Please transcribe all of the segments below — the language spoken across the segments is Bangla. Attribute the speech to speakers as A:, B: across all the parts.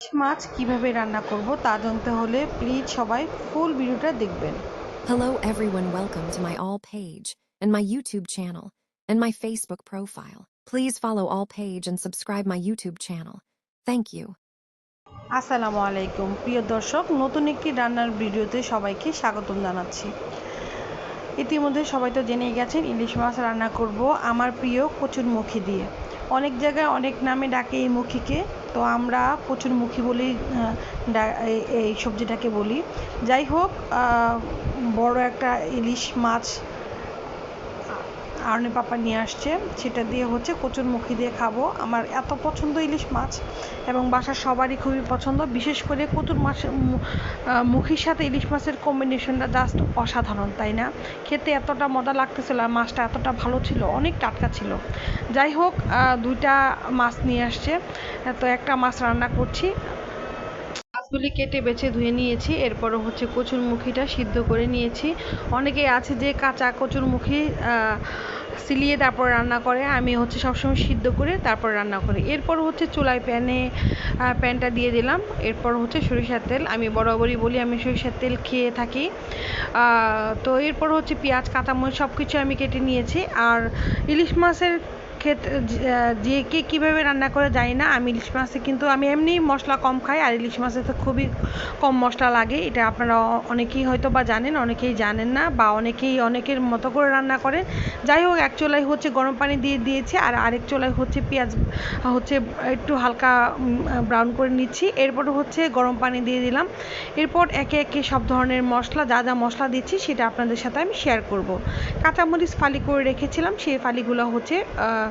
A: মাছ কীভাবে রান্না করব তা জানতে হলে প্লিজ সবাই ফুল ভিডিওটা দেখবেন
B: Hello, everyone. Welcome to my All page and my YouTube channel and my Facebook profile. Please follow All page and subscribe my YouTube channel. Thank you.
A: আসসালামু আলাইকুম প্রিয় দর্শক নতুন একটি রান্নার ভিডিওতে সবাইকে স্বাগতম জানাচ্ছি ইতিমধ্যে সবাই তো জেনেই গেছেন ইলিশ মাছ রান্না করব আমার প্রিয় কচুরমুখী দিয়ে অনেক জায়গায় অনেক নামে ডাকে এই মুখীকে তো আমরা কচুরমুখী মুখী আহ, এই- সবজিটাকে বলি। যাই হোক বড় একটা ইলিশ মাছ আর্নি পাপা নিয়ে আসছে। সেটা দিয়ে হচ্ছে কচুরমুখী দিয়ে খাব। আমার এত পছন্দ ইলিশ মাছ এবং বাসার সবারই খুবই পছন্দ। বিশেষ করে কচুর মাছ মুখির সাথে ইলিশ মাছের কম্বিনেশনটা জাস্ট অসাধারণ, তাই না? খেতে এতটা মজা লাগতেছিল আর মাছটা এতটা ভালো ছিল, অনেক টাটকা ছিল। যাই হোক দুইটা মাছ নিয়ে আসছে। তো একটা মাছ রান্না করছি। মাছগুলি কেটে বেছে ধুয়ে নিয়েছি। এরপরও হচ্ছে কচুরমুখিটা সিদ্ধ করে নিয়েছি। অনেকে আছে যে কাঁচা কচুরমুখি সিলিয়ে তারপর রান্না করে, আমি হচ্ছে সবসময় সিদ্ধ করে তারপর রান্না করি। এরপর হচ্ছে চুলায় প্যানে প্যানটা দিয়ে দিলাম। এরপর হচ্ছে সরিষার তেল। আমি বরাবরই বলি, আমি সরিষার তেল খেয়ে থাকি। তো এরপর হচ্ছে পেঁয়াজ, কাঁচামরিচ সব কিছু আমি কেটে নিয়েছি। আর ইলিশ মাছের ক্ষেত্রে যে- কে কীভাবে রান্না করে জানি না, আমি ইলিশ মাছে কিন্তু আমি এমনি মশলা কম খাই, আর ইলিশ মাছে তো খুবই কম মশলা লাগে, এটা আপনারা অনেকেই হয়তো বা জানেন, অনেকেই জানেন না, বা অনেকেই, অনেকের মতো করে রান্না করেন। যাই হোক, এক চোলাই হচ্ছে গরম পানি দিয়ে দিয়েছি, আর আরেক চোলাই হচ্ছে পেঁয়াজ, হচ্ছে একটু হালকা ব্রাউন করে নিচ্ছি, এরপর হচ্ছে গরম পানি দিয়ে দিলাম। এরপর একে একে সব ধরনের মশলা, যা যা মশলা দিচ্ছি, সেটা আপনাদের সাথে আমি শেয়ার করব। কাঁচামরিচ ফালি করে রেখেছিলাম, সেই ফালিগুলো হচ্ছে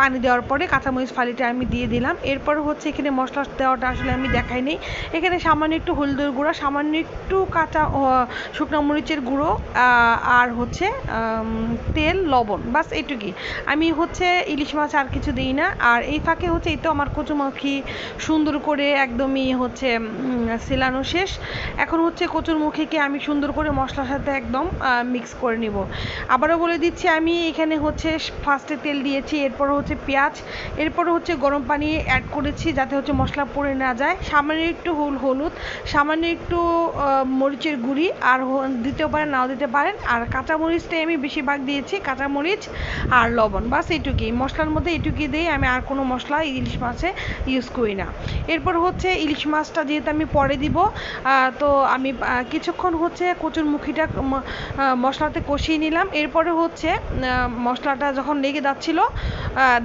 A: পানি দেওয়ার পরে কাঁচামরিচ ফালিটা আমি দিয়ে দিলাম। এরপর হচ্ছে এখানে মশলা দেওয়াটা আসলে আমি দেখাই নেই। এখানে সামান্য একটু হলুদের গুঁড়া, সামান্য একটু কাঁচা শুকনো মরিচের গুঁড়ো আর হচ্ছে তেল, লবণ, বাস এইটুকুই আমি হচ্ছে ইলিশ মাছ আর কিছু দিই না। আর এই ফাঁকে হচ্ছে এই তো আমার কচুমুখী সুন্দর করে একদমই হচ্ছে সেলানো শেষ। এখন হচ্ছে কচুরমুখীকে আমি সুন্দর করে মশলার সাথে একদম মিক্স করে নিব। আবারও বলে দিচ্ছি, আমি এখানে হচ্ছে ফার্স্টে তেল দিয়েছি, এরপর হচ্ছে পেঁয়াজ, এরপরে হচ্ছে গরম পানি অ্যাড করেছি যাতে হচ্ছে মশলা পড়ে না যায়। সামান্য একটু হুল হলুদ, সামান্য একটু মরিচের গুঁড়ি আর দিতেও পারেন, নাও দিতে পারেন। আর কাঁচামরিচটাই আমি বেশিরভাগ দিয়েছি, কাঁচামরিচ আর লবণ। বাস এইটুকুই। মশলার মধ্যে এইটুকুই দিই আমি আর কোনো মশলা ইলিশ মাছে ইউজ করি না। এরপর হচ্ছে ইলিশ মাছটা যেহেতু আমি পরে দিব তো আমি কিছুক্ষণ হচ্ছে কচুর মুখিটা মশলাতে কষিয়ে নিলাম। এরপরে হচ্ছে মশলাটা যখন লেগে যাচ্ছিল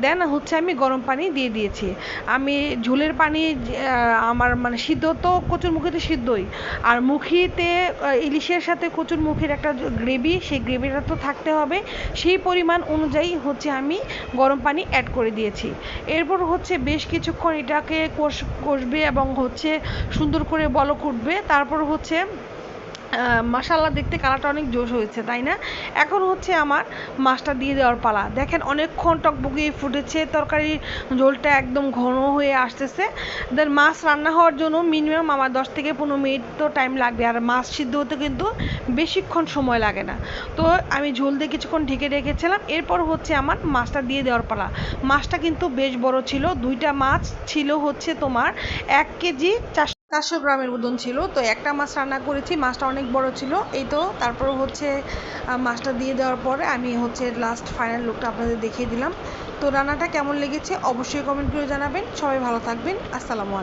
A: দেন হচ্ছে আমি গরম পানি দিয়ে দিয়েছি। আমি ঝোলের পানি আমার মানে সিদ্ধ তো কচুর মুখিতে সিদ্ধই। আর মুখিতে ইলিশের সাথে কচুর মুখির একটা গ্রেভি, সেই গ্রেভিটা তো থাকতে হবে। সেই পরিমাণ অনুযায়ী হচ্ছে আমি গরম পানি অ্যাড করে দিয়েছি। এরপর হচ্ছে বেশ কিছুক্ষণ এটাকে কষ, কষবে এবং হচ্ছে সুন্দর করে বলক উঠবে। তারপর হচ্ছে মাসাল্লা দেখতে কালারটা অনেক জোশ হয়েছে, তাই না? এখন হচ্ছে আমার মাছটা দিয়ে দেওয়ার পালা। দেখেন, অনেকক্ষণ টকবগিয়ে ফুটেছে, তরকারির ঝোলটা একদম ঘন হয়ে আসতেছে। দেন মাছ রান্না হওয়ার জন্য মিনিমাম আমার দশ থেকে পনেরো মিনিট তো টাইম লাগবে, আর মাছ সিদ্ধ হতে কিন্তু বেশিক্ষণ সময় লাগে না। তো আমি ঝোল দিয়ে কিছুক্ষণ ঢেকে রেখেছিলাম, এরপর হচ্ছে আমার মাছটা দিয়ে দেওয়ার পালা। মাছটা কিন্তু বেশ বড় ছিল, দুইটা মাছ ছিল হচ্ছে তোমার এক কেজি চারশো চারশো গ্রামের ওজন ছিল, তো একটা মাছ রান্না করেছি, মাছটা অনেক বড় ছিল। এই তো, তারপর হচ্ছে মাছটা দিয়ে দেওয়ার পরে আমি হচ্ছে লাস্ট ফাইনাল লুকটা আপনাদের দেখিয়ে দিলাম। তো রান্নাটা কেমন লেগেছে অবশ্যই কমেন্ট করে জানাবেন। সবাই ভালো থাকবেন। আসসালামু আলাইকুম।